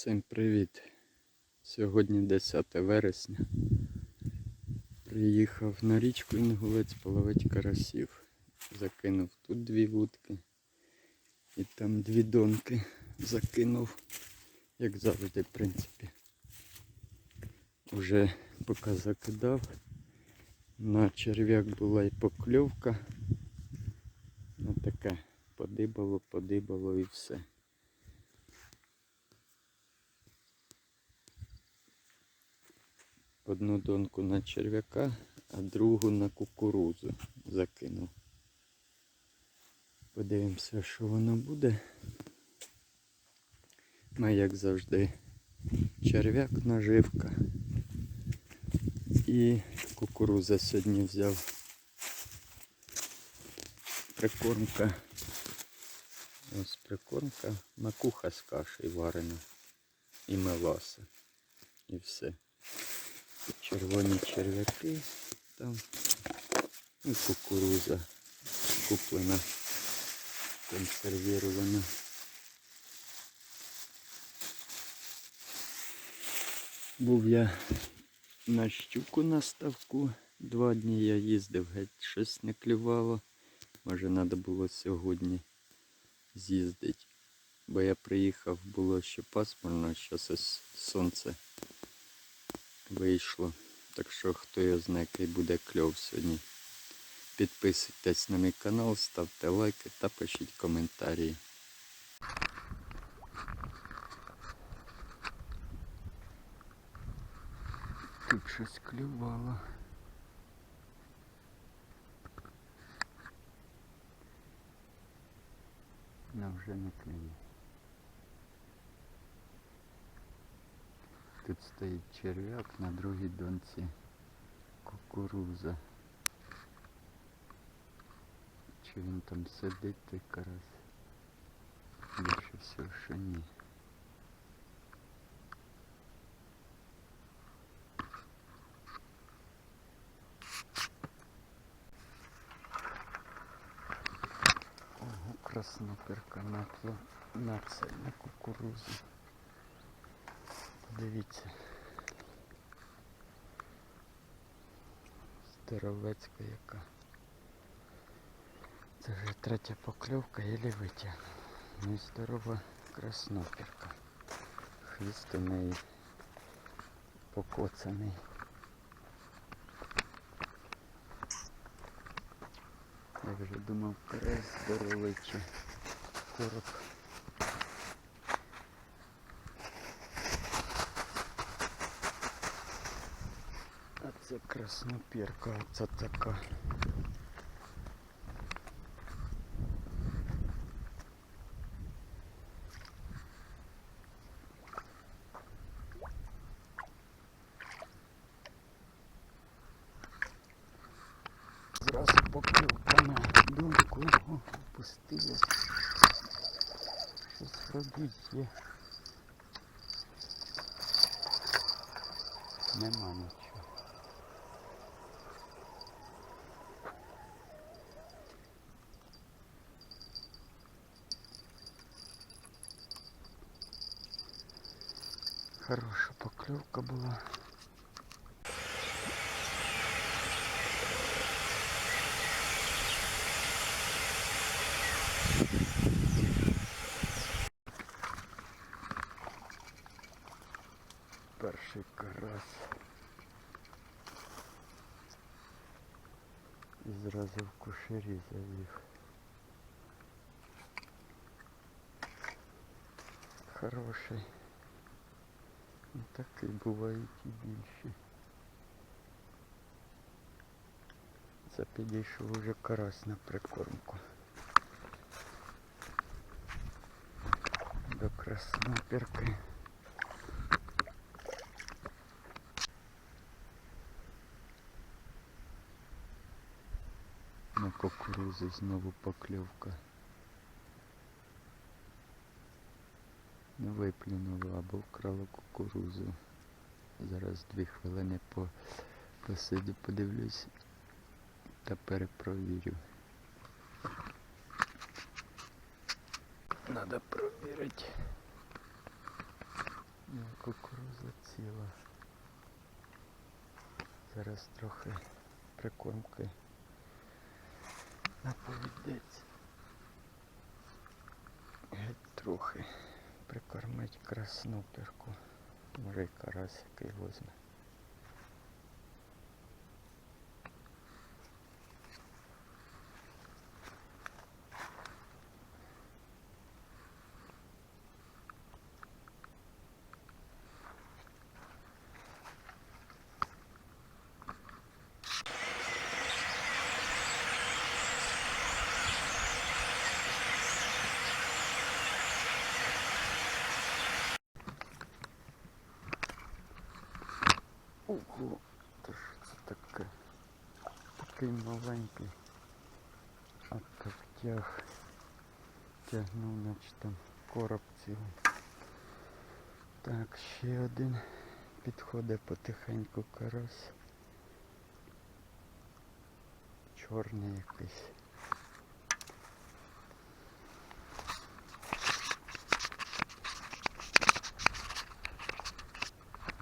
Всім привіт! Сьогодні 10 вересня. Приїхав на річку Інгулець половить карасів. Закинув тут дві вудки і там дві донки закинув, як завжди, в принципі. Уже поки закидав. На черв'як була і покльовка. Ну таке подибало, подибало і все. Одну донку на черв'яка, а другу на кукурузу закинув. Подивимося, що воно буде. Ми, як завжди, черв'як наживка. І кукуруза сьогодні взяв. Прикормка. Ось прикормка. Макуха з кашею варена. І меласа. І все червоні черв'яки там і кукуруза куплена, консервірована. Був я на щуку на ставку. Два дні я їздив, геть щось не клювало. Може треба було сьогодні з'їздити. Бо я приїхав, було ще пасмурно, зараз ось сонце вийшло. Так що хто його знає, який буде кльов сьогодні. Підписуйтесь на мій канал, ставте лайки та пишіть коментарі. Тут щось клювало. Нам вже не клює. Тут стоїть черв'як, на другій донці кукуруза. Чи він там сидить той карась? Більше всього, що ні. Ого, красноперка на, на це, на кукурузу. Дивіться. Здоровецька яка. Це вже третя покльовка і витягнув. Ну і здорова красноперка. Хвіст у неї покоцаний. Я вже думав, карась здоровий чи короб. А це краснопірка, оце така. Зразу поклювка на думку опустилась. Щось вроді є. Нема нічого. Хороша поклевка була. Перший карась. І зразу в кушері завів. Хороший. Ну, Такий бувають і більші. Це підійшов уже карась на прикормку. До краснопірки. На кукурузу знову покльовка. Не виплюнуло або вкрало кукурузу. Зараз дві хвилини по, посиду, подивлюсь та перепровірю. Надо провірити. Ну, Кукуруза ціла. Зараз трохи прикормки наповідеться. Геть трохи прикормить краснопірку. Може і карась який возьме. Ого, то що це таке? Такий маленький. А так тяг. Тягнув, наче там короб цілий. Так, ще один. Підходить потихеньку карась. Чорний якийсь.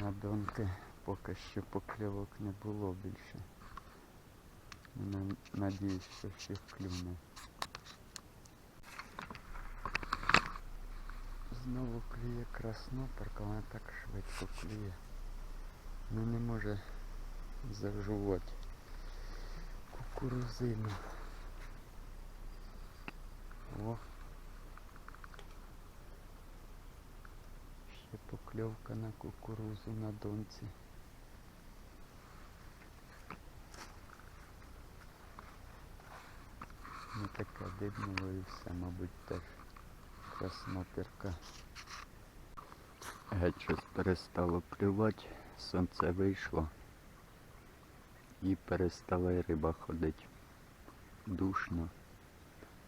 На донки поки що покльовок не було більше. Надіюсь, що ще клюне. Знову клює красноперка, вона так швидко клює. Ну не може зажувати кукурузину. О. Ще покльовка на кукурузу на донці. Не таке і все, мабуть, теж краснопірка. Геть щось перестало клювати, сонце вийшло і перестала риба ходити. Душно.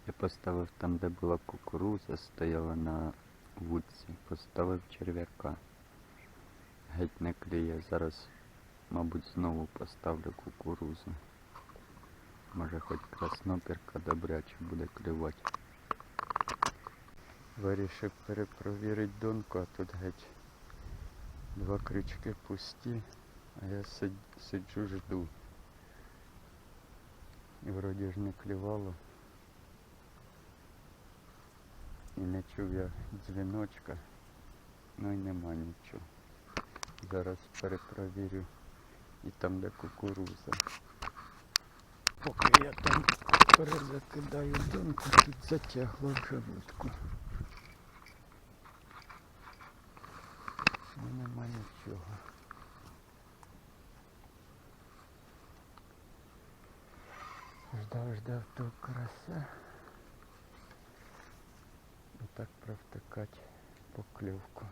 Я поставив там, де була кукуруза, стояла на вудці, поставив черв'яка. Геть не клює. Зараз, мабуть, знову поставлю кукурузу. Може хоч краснопірка добряче буде клювати. Вирішив перепровірити донку, а тут геть два крючки пусті, а я сиджу жду. І вроді ж не клювало. І не чув я дзвіночка, ну і нема нічого. Зараз перепровірю і там де кукуруза. Поки я там перезакидаю донку, тут затягло вже вудку. Нема нічого. Ждав, ждав того карася. І так провтикать покльовку.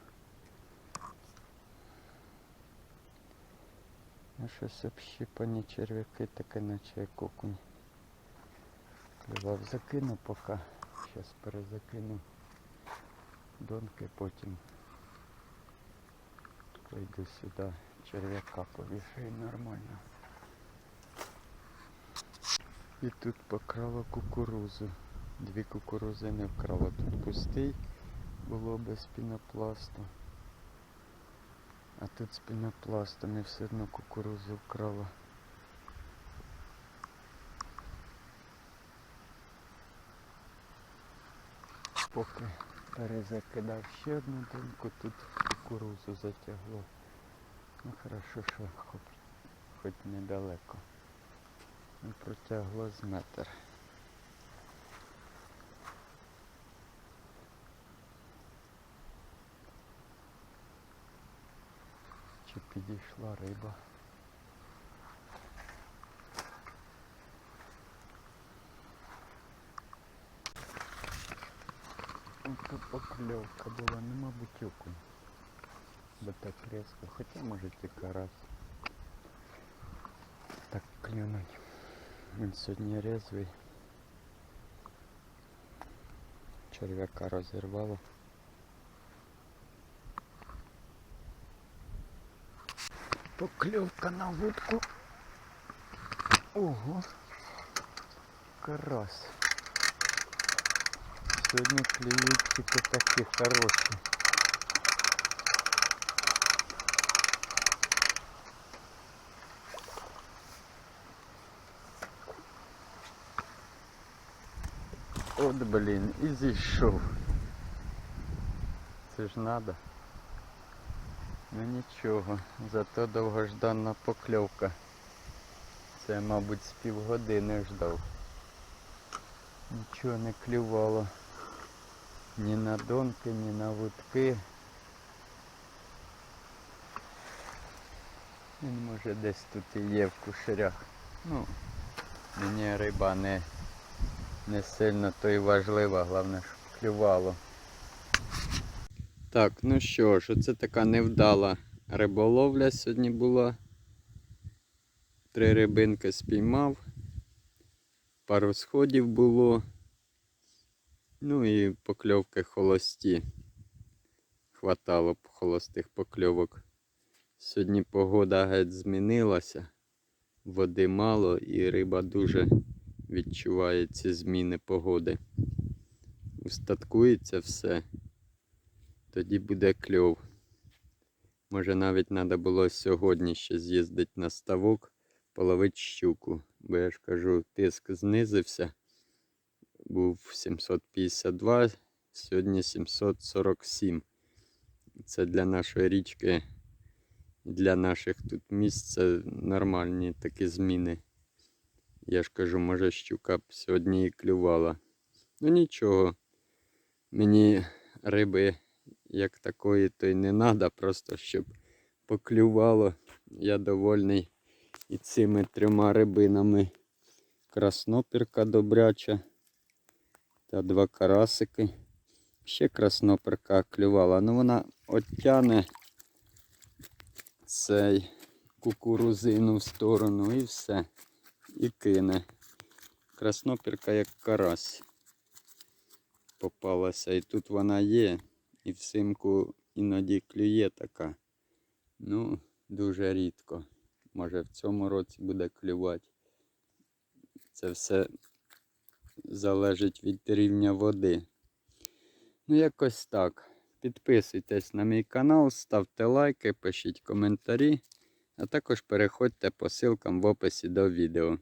Ну щось общипані черв'яки, таке наче як окунь. Клював, закину поки. Зараз перезакину донки, потім прийду сюди, черв'яка повішаю нормально. І тут покрала кукурузу. Дві кукурузи не вкрала. Тут пустий було без пінопласту. А тут з пінопластом і все одно кукурузу вкрала. Поки перезакидав ще одну доньку, тут кукурузу затягло. Ну хорошо, що хоч, недалеко. Ну, протягло з метр. підійшла риба? Ото покльовка була, ну мабуть окунь. Бо так різко, хоча може тільки раз. Так клюнуть. Він сьогодні резвий. Черв'яка розірвало. Поклевка на вудку. Ого. Карась. Сьогодні клієнтики такі хороші. От блін, і зійшов. Це ж надо. Ну нічого, зато довгожданна покльовка. Це, мабуть, з півгодини ждав. Нічого не клювало. Ні на донки, ні на вудки. Він може десь тут і є в кушарях. Ну, мені риба не, не сильно то й важлива, головне, щоб клювало. Так, ну що ж, оце така невдала риболовля сьогодні була. Три рибинки спіймав. Пару сходів було. Ну і покльовки холості. Хватало б холостих покльовок. Сьогодні погода геть змінилася. Води мало і риба дуже відчуває ці зміни погоди. Устаткується все. Тоді буде кльов. Може навіть треба було сьогодні ще з'їздити на ставок, половити щуку. Бо я ж кажу, тиск знизився. Був 752, сьогодні 747. Це для нашої річки, для наших тут місць це нормальні такі зміни. Я ж кажу, може щука б сьогодні і клювала. Ну нічого. Мені риби як такої то й не треба, просто щоб поклювало. Я довольний і цими трьома рибинами. Краснопірка добряча та два карасики. Ще красноперка клювала. Ну вона оттяне цей кукурузину в сторону і все. І кине. Краснопірка як карась попалася. І тут вона є. І взимку іноді клює така. Ну, дуже рідко. Може в цьому році буде клювати. Це все залежить від рівня води. Ну, якось так. Підписуйтесь на мій канал, ставте лайки, пишіть коментарі, а також переходьте по ссылкам в описі до відео.